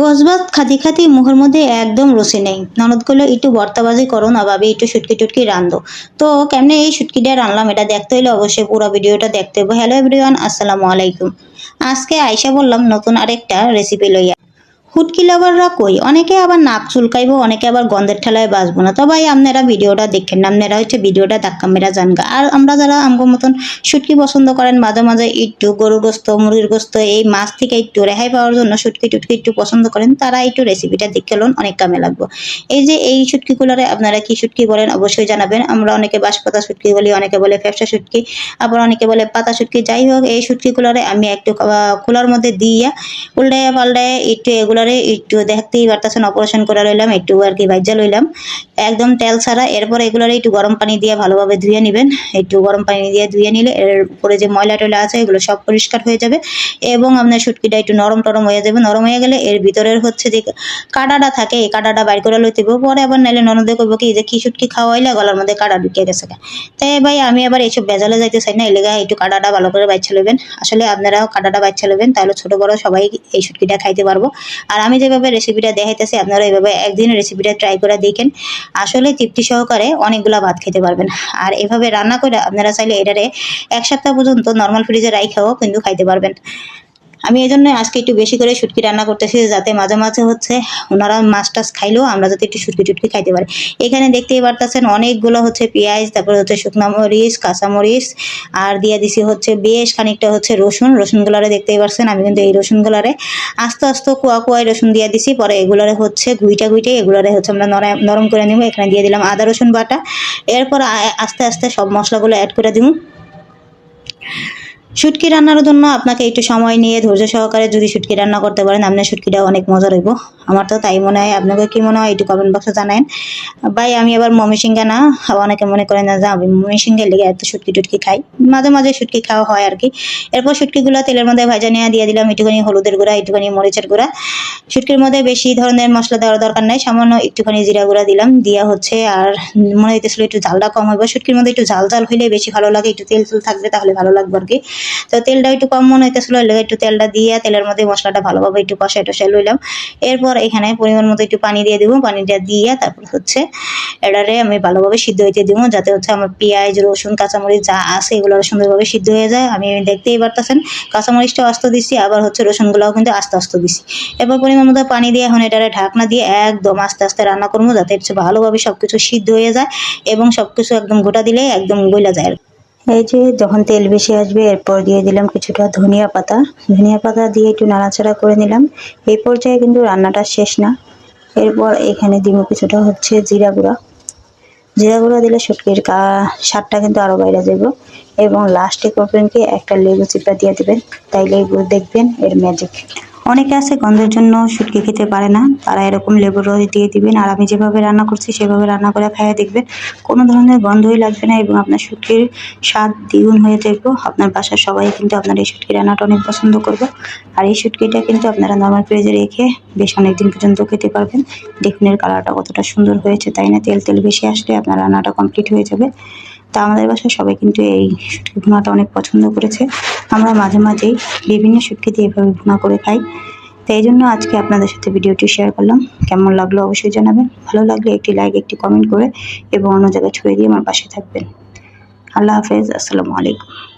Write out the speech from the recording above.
গোসবাত খাতি খাতি মুখের মধ্যে একদম রসি নেই। ননদ করল একটু বর্তাবাজি করো না ভাবি, একটু সুটকি টুটকি রান্ধো তো কেমনে এই সুটকিটা রান্নাম এটা দেখতে হইলে অবশ্যই পুরো ভিডিওটা দেখতে হবে হ্যালো এভরিওয়ান আসসালামু আলাইকুম। আজকে আয়সা বললাম নতুন আরেকটা রেসিপি লইয়া। হুটকি লাভাররা কই? অনেকে আবার নাক চুলকাইবো, অনেকে আবার গন্ধের ঠেলায় বাঁচবো না। তবে আপনারা ভিডিওটা দেখেন আপনারা হচ্ছে ভিডিওটা ধাক্কা মেরা জানগা আর আমরা যারা আমগো মতন শুটকি পছন্দ করেন, মাঝে মাঝে একটু গরুর গোস্ত, মুরগির গোস্ত, এই মাছ থেকে একটু রেহাই পাওয়ার জন্য শুটকি টুটকি একটু পছন্দ করেন, তারা একটু রেসিপিটা দেখে লোন, অনেক কামে লাগবো। এই যে এই শুটকিগুলোরে আপনারা কি শুটকি বলেন, অবশ্যই জানাবেন। আমরা অনেকে বাঁশপাতা শুটকি বলি, অনেকে বলে ফ্যাপসা শুটকি, আবার অনেকে বলে পাতা শুটকি। যাই হোক, এই শুটকিগুলোরে আমি একটু খোলার মধ্যে দিয়ে, উল্টাইয়া পাল্টায় একটু এগুলারে একটু দেখতেই পারতেছেন অপারেশন করে লইলাম, একটু আর কি ভাজ্যা লইলাম। একদম তেল ছাড়া, এরপর এগুলারে একটু গরম পানি দিয়ে ভালোভাবে ধুয়ে নেবেন। একটু গরম পানি দিয়ে ধুয়ে নিলে এর উপরে যে ময়লা টয়লা আছে, এগুলো সব পরিষ্কার হয়ে যাবে এবং আপনার শুটকিটা একটু নরম টরম হয়ে যাবে। নরম হয়ে গেলে এর ভিতরের হচ্ছে যে কাটাটা থাকে, এই কাটাটা বাইর করে লইতে পরে আবার নাইলে ননদে করব কি যে কি শুটকি খাওয়াইলে, গলার মধ্যে কাটা ঢুকে গেছে তাই ভাই, আমি আবার এইসব বেজালে যাইতে চাই না লেগে একটু কাটাটা ভালো করে বাচ্চা লইবেন। আসলে আপনারাও কাটাটা বাচ্চা লইবেন, তাহলে ছোট বড় সবাই এই শুটকিটা খাইতে পারব। আর আমি যেভাবে রেসিপিটা দেখাইতেছি, আপনারা এইভাবে একদিন রেসিপিটা ট্রাই করে দেখেন। আসলে তৃপ্তি সহকারে অনেকগুলা ভাত খেতে পারবেন। আর এভাবে রান্না করে আপনারা চাইলে এটারে এক সপ্তাহ পর্যন্ত নর্মাল ফ্রিজে রাইখাও কিন্তু খাইতে পারবেন। আমি এই জন্য আজকে একটু বেশি করে শুটকি রান্না করতেছি, যাতে মাঝে মাঝে হচ্ছে ওনারা মাছ টাছ খাইলেও আমরা যাতে একটু শুটকি টুটকি খাইতে পারি। এখানে দেখতেই পারতেছেন অনেকগুলো হচ্ছে পেঁয়াজ, তারপরে হচ্ছে শুকনা মরিচ কাঁচামরিচ আর দিয়ে দিছি হচ্ছে বেশ খানিকটা হচ্ছে রসুন। রসুনগুলারে দেখতেই পারছেন, আমি কিন্তু এই রসুনগুলারে আস্তে আস্তে কুয়া কুয়ায় রসুন দিয়ে দিছি, পরে এগুলারে হচ্ছে গুইটা গুইটে এগুলারে হচ্ছে আমরা নরম করে নিব। এখানে দিয়ে দিলাম আদা রসুন বাটা। এরপর আস্তে আস্তে সব মশলাগুলো অ্যাড করে দিব। শুটকি রান্নার জন্য আপনাকে একটু সময় নিয়ে ধৈর্য সহকারে যদি শুটকি রান্না করতে পারেন, আপনার শুটকিটা অনেক মজা রইব আমার তো তাই মনে হয়। আপনাকে কি মনে হয়? একটু কমেন্ট বক্সে জানান ভাই, আমি আবার মমিসিঙ্গা না। অনেকে মনে করেন না যে আমি মমিসিঙ্গের লেগে এত শুটকি টুটকি খাই। মাঝে মাঝে শুটকি খাওয়া হয় আর কি। এরপর শুটকিগুলো তেলের মধ্যে ভাজা নিয়ে দিয়ে দিলাম একটুখানি হলুদের গুঁড়া, একটুখানি মরিচের গুঁড়া। শুটকির মধ্যে বেশি ধরনের মশলা দেওয়ার দরকার নাই। সামান্য একটুখানি জিরা গুঁড়া দিলাম। দিয়া হচ্ছে আর মনে হইতেছিল একটু ঝালটা কম হইব। শুটকির মধ্যে একটু ঝাল ঝাল হইলে বেশি ভালো লাগে। একটু তেল তেল থাকবে তাহলে ভালো লাগবে আর কি। তো তেলটা একটু কম মনে হইতেছিল। একটু তেলটা দিয়ে তেলের মধ্যে মশলাটা ভালোভাবে একটু কষাই টষাই লইলাম। এরপর এখানে পরিমাণ মতো একটু পানি দিয়ে দিব। পানিটা দিয়ে তারপর হচ্ছে এটারে আমি ভালোভাবে সিদ্ধ হইতে দিব, যাতে হচ্ছে আমার পেঁয়াজ, রসুন, কাঁচামরিচ যা আছে এগুলো সুন্দরভাবে সিদ্ধ হয়ে যায়। আমি দেখতেই পারতেছেন, কাঁচামরিচটাও আস্ত দিছি, আবার হচ্ছে রসুনগুলোও কিন্তু আস্তে আস্তে দিছি। এরপর পরিমাণ মতো পানি দিয়ে এখন এটারে ঢাকনা দিয়ে একদম আস্তে আস্তে রান্না করব, যাতে হচ্ছে ভালোভাবে সবকিছু সিদ্ধ হয়ে যায় এবং সবকিছু একদম গোটা দিলে একদম গইলা যায়। এই যে যখন তেল বেশি আসবে, এরপর দিয়ে দিলাম কিছুটা ধনিয়া পাতা। ধনিয়া পাতা দিয়ে একটু নাড়াচাড়া করে নিলাম। এই পর্যায়ে কিন্তু রান্নাটা শেষ না। এরপর এখানে দিব কিছুটা হচ্ছে জিরা গুঁড়া। জিরা গুঁড়া দিলে শুটকির কা স্বাদটা কিন্তু আরও বাইরে যাব। এবং লাস্টে করবেন কি, একটা লেবু চিপা দিয়ে দিবেন। তাইলে দেখবেন এর ম্যাজিক অনেকে আছে, গন্ধের জন্য শুটকি খেতে পারে না। তারা এরকম লেবুর রস দিয়ে দিবেন, আর আমি যেভাবে রান্না করছি, সেভাবে রান্না করে খাইয়ে দেখবেন কোনো ধরনের গন্ধই লাগবে না এবং আপনার শুটকির স্বাদ দ্বিগুণ হয়ে দেখব। আপনার বাসার সবাই কিন্তু আপনার এই শুটকি রান্নাটা অনেক পছন্দ করবে। আর এই শুটকিটা কিন্তু আপনারা নর্মাল ফ্রিজে রেখে বেশ অনেক দিন পর্যন্ত খেতে পারবেন। দেখুন এর কালারটা কতটা সুন্দর হয়েছে, তাই না? তেল তেল বেশি আসলে আপনার রান্নাটা কমপ্লিট হয়ে যাবে। তা আমাদের বাসায় সবাই কিন্তু এই শুটকি ভুনাটা অনেক পছন্দ করেছে। আমরা মাঝে মাঝেই বিভিন্ন শুটকি দিয়ে এভাবে ভুনা করে খাই। তো এই জন্য আজকে আপনাদের সাথে ভিডিওটি শেয়ার করলাম। কেমন লাগল অবশ্যই জানাবেন। ভালো লাগলে একটি লাইক একটি কমেন্ট করে এবং অন্য জায়গায় ছুঁয়ে দিয়ে আমার পাশে থাকবেন। আল্লাহ হাফেজ, আসসালামু আলাইকুম।